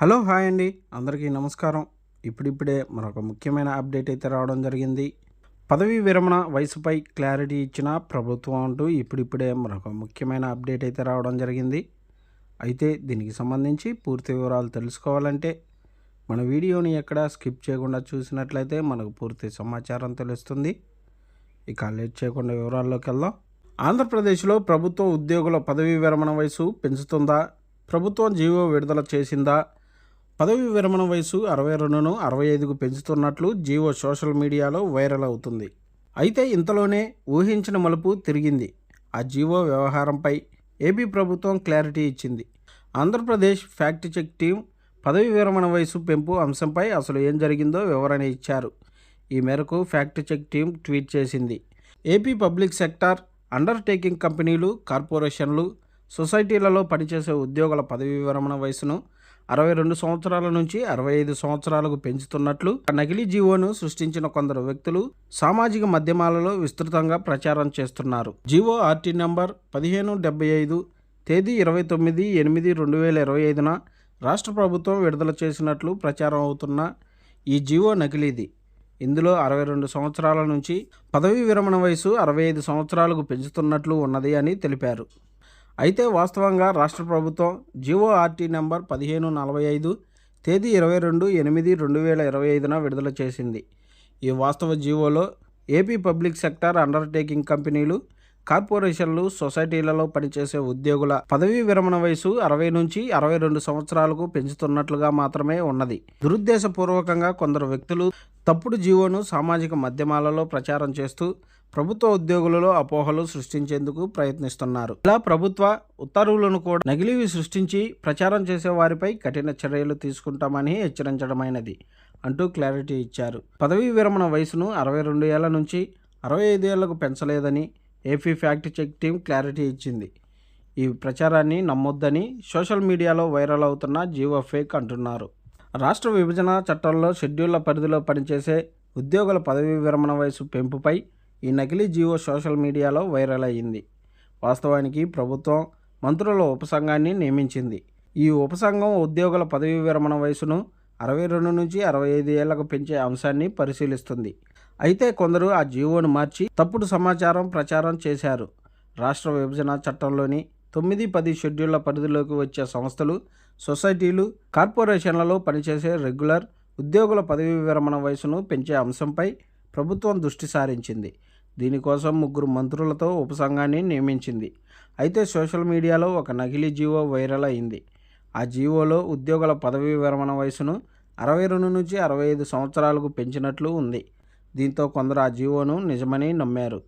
Hello hi అండి. అందరికీ నమస్కారం. ఇప్పుడిప్పుడే మరొక ముఖ్యమైన అప్డేట్ అయితే రావడం జరిగింది. పదవీ విరమణ వయసుపై క్లారిటీ ఇచ్చిన ప్రభుత్వం అంటూ ఇప్పుడిప్పుడే మరొక ముఖ్యమైన అప్డేట్ అయితే రావడం జరిగింది. అయితే దీనికి సంబంధించి పూర్తి వివరాలు తెలుసుకోవాలంటే మన వీడియోని ఎక్కడ స్కిప్ చేయకుండా చూసినట్లయితే మనకు పూర్తి సమాచారం తెలుస్తుంది. ఇక లేట్ చేయకుండా వివరాల్లోకి వెళ్దాం. ఆంధ్రప్రదేశ్లో ప్రభుత్వ ఉద్యోగుల పదవీ విరమణ వయసు పెంచుతుందా? ప్రభుత్వం జీవో విడుదల చేసిందా? పదవీ విరమణ వయసు అరవై రెండును అరవై ఐదుకు పెంచుతున్నట్లు జీవో సోషల్ మీడియాలో వైరల్ అవుతుంది. అయితే ఇంతలోనే ఊహించిన మలుపు తిరిగింది. ఆ జీవో వ్యవహారంపై ఏపీ ప్రభుత్వం క్లారిటీ ఇచ్చింది. ఆంధ్రప్రదేశ్ ఫ్యాక్ట్ చెక్ టీం పదవీ విరమణ వయసు పెంపు అంశంపై అసలు ఏం జరిగిందో వివరణ ఇచ్చారు. ఈ మేరకు ఫ్యాక్ట్ చెక్ టీం ట్వీట్ చేసింది. ఏపీ పబ్లిక్ సెక్టార్ అండర్టేకింగ్ కంపెనీలు కార్పొరేషన్లు సొసైటీలలో పనిచేసే ఉద్యోగుల పదవీ విరమణ వయసును అరవై రెండు సంవత్సరాల నుంచి అరవై ఐదు సంవత్సరాలకు పెంచుతున్నట్లు నకిలీ జీవోను సృష్టించిన కొందరు వ్యక్తులు సామాజిక మాధ్యమాలలో విస్తృతంగా ప్రచారం చేస్తున్నారు. జీవో ఆర్టీ నంబర్ పదిహేను డెబ్బై ఐదు తేదీ ఇరవై తొమ్మిది ఎనిమిది రెండు వేల ఇరవై ఐదున రాష్ట్ర ప్రభుత్వం విడుదల చేసినట్లు ప్రచారం అవుతున్న ఈ జీవో నకిలీది. ఇందులో అరవై రెండు సంవత్సరాల నుంచి పదవీ విరమణ వయసు అరవై ఐదు సంవత్సరాలకు పెంచుతున్నట్లు ఉన్నది అని తెలిపారు. అయితే వాస్తవంగా రాష్ట్ర ప్రభుత్వం జీవోఆర్టీ నెంబర్ పదిహేను నలభై ఐదు తేదీ ఇరవై రెండు ఎనిమిది రెండు వేల ఇరవై ఐదున విడుదల చేసింది. ఈ వాస్తవ జీవోలో ఏపీ పబ్లిక్ సెక్టార్ అండర్టేకింగ్ కంపెనీలు కార్పొరేషన్లు సొసైటీలలో పనిచేసే ఉద్యోగుల పదవీ విరమణ వయసు అరవై నుంచి అరవై రెండు సంవత్సరాలకు పెంచుతున్నట్లుగా మాత్రమే ఉన్నది. దురుద్దేశపూర్వకంగా కొందరు వ్యక్తులు తప్పుడు జీవోను సామాజిక మాధ్యమాలలో ప్రచారం చేస్తూ ప్రభుత్వ ఉద్యోగులలో అపోహలు సృష్టించేందుకు ప్రయత్నిస్తున్నారు. ఇలా ప్రభుత్వ ఉత్తర్వులను కూడా నగిలివి సృష్టించి ప్రచారం చేసే వారిపై కఠిన చర్యలు తీసుకుంటామని హెచ్చరించడమైనది అంటూ క్లారిటీ ఇచ్చారు. పదవీ విరమణ వయసును అరవై రెండు ఏళ్ళ నుంచి అరవై ఐదు ఏళ్ళకు పెంచలేదని AP fact check team clarity ఇచ్చింది. ఈ ప్రచారాన్ని నమ్మొద్దని సోషల్ మీడియాలో వైరల్ అవుతున్న జీవో ఫేక్ అంటున్నారు. రాష్ట్ర విభజన చట్టంలో షెడ్యూళ్ళ పరిధిలో పనిచేసే ఉద్యోగుల పదవీ విరమణ వయసు పెంపుపై ఈ నకిలీ జీవో సోషల్ మీడియాలో వైరల్ అయ్యింది వాస్తవానికి ప్రభుత్వం మంత్రుల ఉపసంఘాన్ని నియమించింది. ఈ ఉపసంఘం ఉద్యోగుల పదవీ విరమణ వయసును అరవై రెండు నుంచి అరవై ఐదు ఏళ్ళకు పెంచే అంశాన్ని పరిశీలిస్తుంది. అయితే కొందరు ఆ జీవోను మార్చి తప్పుడు సమాచారం ప్రచారం చేశారు. రాష్ట్ర విభజన చట్టంలోని తొమ్మిది పది షెడ్యూళ్ళ పరిధిలోకి వచ్చే సంస్థలు సొసైటీలు కార్పొరేషన్లలో పనిచేసే రెగ్యులర్ ఉద్యోగుల పదవీ విరమణ వయసును పెంచే అంశంపై ప్రభుత్వం దృష్టి సారించింది. దీనికోసం ముగ్గురు మంత్రులతో ఉపసంఘాన్ని నియమించింది. అయితే సోషల్ మీడియాలో ఒక నకిలీ జీవో వైరల్ అయింది. ఆ జీవోలో ఉద్యోగుల పదవీ విరమణ వయసును అరవై రెండు నుంచి అరవై ఐదు సంవత్సరాలకు పెంచినట్లు ఉంది. దీంతో కొందరు ఆ జీవోను నిజమని నమ్మారు.